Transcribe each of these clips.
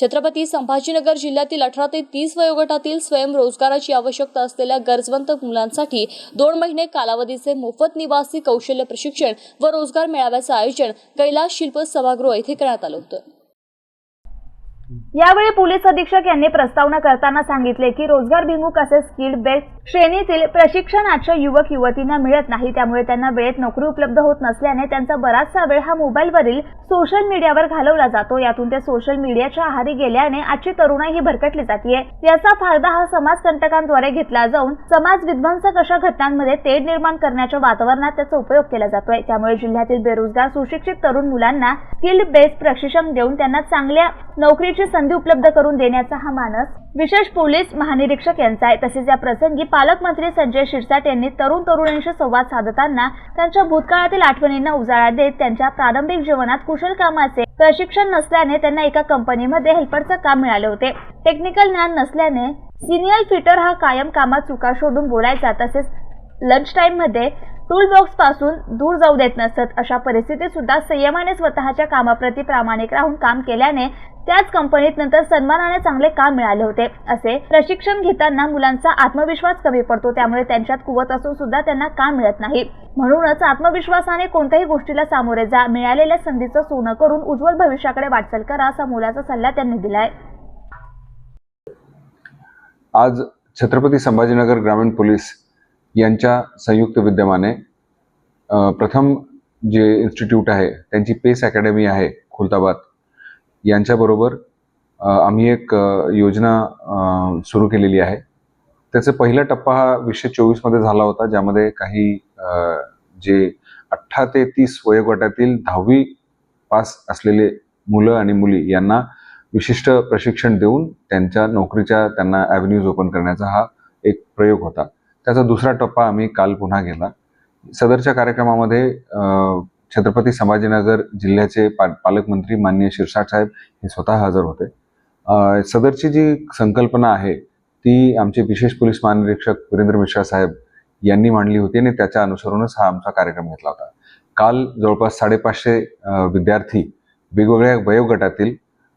छत्रपती संभाजीनगर जिल्ह्यातील अठरा ते तीस वयोगटातील स्वयंरोजगाराची आवश्यकता असलेल्या गरजवंत मुलांसाठी दोन महिने कालावधीचे मोफत निवासी कौशल्य प्रशिक्षण व रोजगार मेळाव्याचं आयोजन कैलास शिल्प सभागृह येथे करण्यात आलं होतं. यावेळी पोलीस अधीक्षक यांनी प्रस्तावना करताना सांगितले की रोजगार भिमुख असे स्किल्ड बेस्ड श्रेणीतील प्रशिक्षण आजच्या युवक युवतींना मिळत नाही त्यामुळे त्यांना वेळेत नोकरी उपलब्ध होत नसल्याने त्यांचा बराचसा वेळ हा मोबाईलवरील सोशल मीडियावर घालवला जातो. यातून ते सोशल मीडियाच्या आहारी गेल्याने आजची तरुणाई ही भरकटली जाते याचा फायदा हा समाजकंटकांद्वारे घेतला जाऊन समाज विध्वंसक अशा घटनांमध्ये तेढ निर्माण करण्याच्या वातावरणात त्याचा उपयोग केला जातोय. त्यामुळे जिल्ह्यातील बेरोजगार सुशिक्षित तरुण मुलांना स्किल्ड बेस्ड प्रशिक्षण देऊन त्यांना चांगल्या नोकरीची संधी उपलब्ध करून देण्याचा हा मानस विशेष पोलीस महानिरीक्षक यांचा आहे. तसेच या प्रसंगी पालकमंत्री संजय शिरसाट यांनी तरुण तरुणींशी संवाद साधताना त्यांच्या भूतकाळातील आठवणींना उजाळा देत त्यांच्या प्रारंभिक जीवनात कुशल कामाचे प्रशिक्षण नसल्याने त्यांना एका कंपनीमध्ये हेल्परचं काम मिळाले होते. टेक्निकल ज्ञान नसल्याने सिनियर फिटर हा कायम कामात चुका शोधून बोलायचा. तसेच लंच टाईममध्ये टूलबॉक्स टूल बॉक्सपासून दूर जाऊ देत नसत. अशा परिस्थितीत सुद्धा संयमाने स्वतःच्या कामाप्रती प्रामाणिक राहून काम केल्याने त्याच कंपनीत नंतर सन्मानाने चांगले काम मिळाले होते. असे प्रशिक्षण घेताना मुलांचा आत्मविश्वास कमी पडतो. त्यामुळे त्यांच्यात कुवत असून सुद्धा त्यांना काम मिळत नाही. म्हणूनच आत्मविश्वासाने कोणत्याही गोष्टीला सामोरे जा. मिळालेल्या संधीचं सोनं करून उज्ज्वल भविष्याकडे वाटचाल करा असा मुलाचा सल्ला त्यांनी दिलाय. आज छत्रपती संभाजीनगर ग्रामीण पोलीस यांच्या संयुक्त विद्यमाने प्रथम जे इन्स्टिट्यूट आहे त्यांची पेस अकॅडमी आहे खुलताबाद. यांच्याबरोबर आम्ही एक योजना सुरू केलेली आहे. त्याचा पहिला टप्पा हा वीसशे चोवीसमध्ये झाला होता ज्यामध्ये काही जे अठरा ते तीस वयोगटातील दहावी पास असलेले मुलं आणि मुली यांना विशिष्ट प्रशिक्षण देऊन त्यांच्या नोकरीच्या त्यांना ॲव्हेन्यूज ओपन करण्याचा हा एक प्रयोग होता. त्याचा दुसरा टप्पा आम्ही काल पुन्हा घेतला. सदरच्या कार्यक्रमामध्ये छत्रपती संभाजीनगर जिल्ह्याचे पा पालकमंत्री माननीय शिरसाट साहेब हे स्वतः हजर होते. सदरची जी संकल्पना आहे ती आमचे विशेष पोलीस महानिरीक्षक वीरेंद्र मिश्रा साहेब यांनी मांडली होती आणि त्याच्या अनुसरूनच हा आमचा कार्यक्रम घेतला होता. काल जवळपास साडेपाचशे विद्यार्थी वेगवेगळ्या वयोगटातील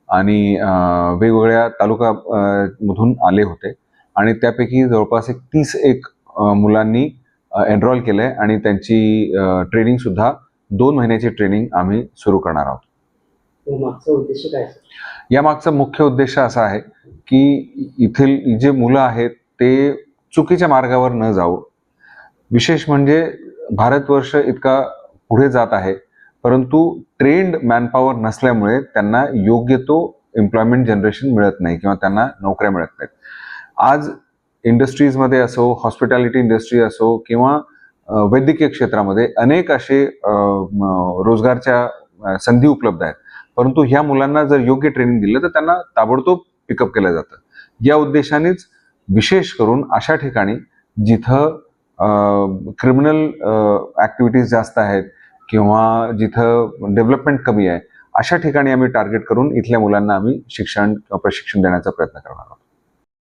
आणि वेगवेगळ्या तालुका मधून आले होते आणि त्यापैकी जवळपास एक तीस एक मुलांनी एनरोल केलं आहे आणि त्यांची ट्रेनिंगसुद्धा दोन महिन्याची ट्रेनिंग आम्ही सुरू करणार आहोत. तो मागचा मुख्य उद्देश असा आहे की इथील जे मुलं आहेत ते चुकीच्या मार्गावर न जावं. विशेष म्हणजे भारतवर्ष इतका पुढे जात आहे परंतु ट्रेंड मॅनपॉवर नसल्यामुळे त्यांना योग्य तो एम्प्लॉयमेंट जनरेशन मिळत नाही किंवा त्यांना नोकऱ्या मिळत नाहीत. आज इंडस्ट्रीजमध्ये असो हॉस्पिटॅलिटी इंडस्ट्री असो किंवा वैद्यकीय क्षेत्रामध्ये अनेक असे रोजगारच्या संधी उपलब्ध आहेत. परंतु ह्या मुलांना जर योग्य ट्रेनिंग दिलं तर त्यांना ताबडतोब पिकअप केलं जातं. या उद्देशानेच विशेष करून अशा ठिकाणी जिथं क्रिमिनल ॲक्टिव्हिटीज जास्त आहेत किंवा जिथं डेव्हलपमेंट कमी आहे अशा ठिकाणी आम्ही टार्गेट करून इथल्या मुलांना आम्ही शिक्षण प्रशिक्षण देण्याचा प्रयत्न करणार आहोत.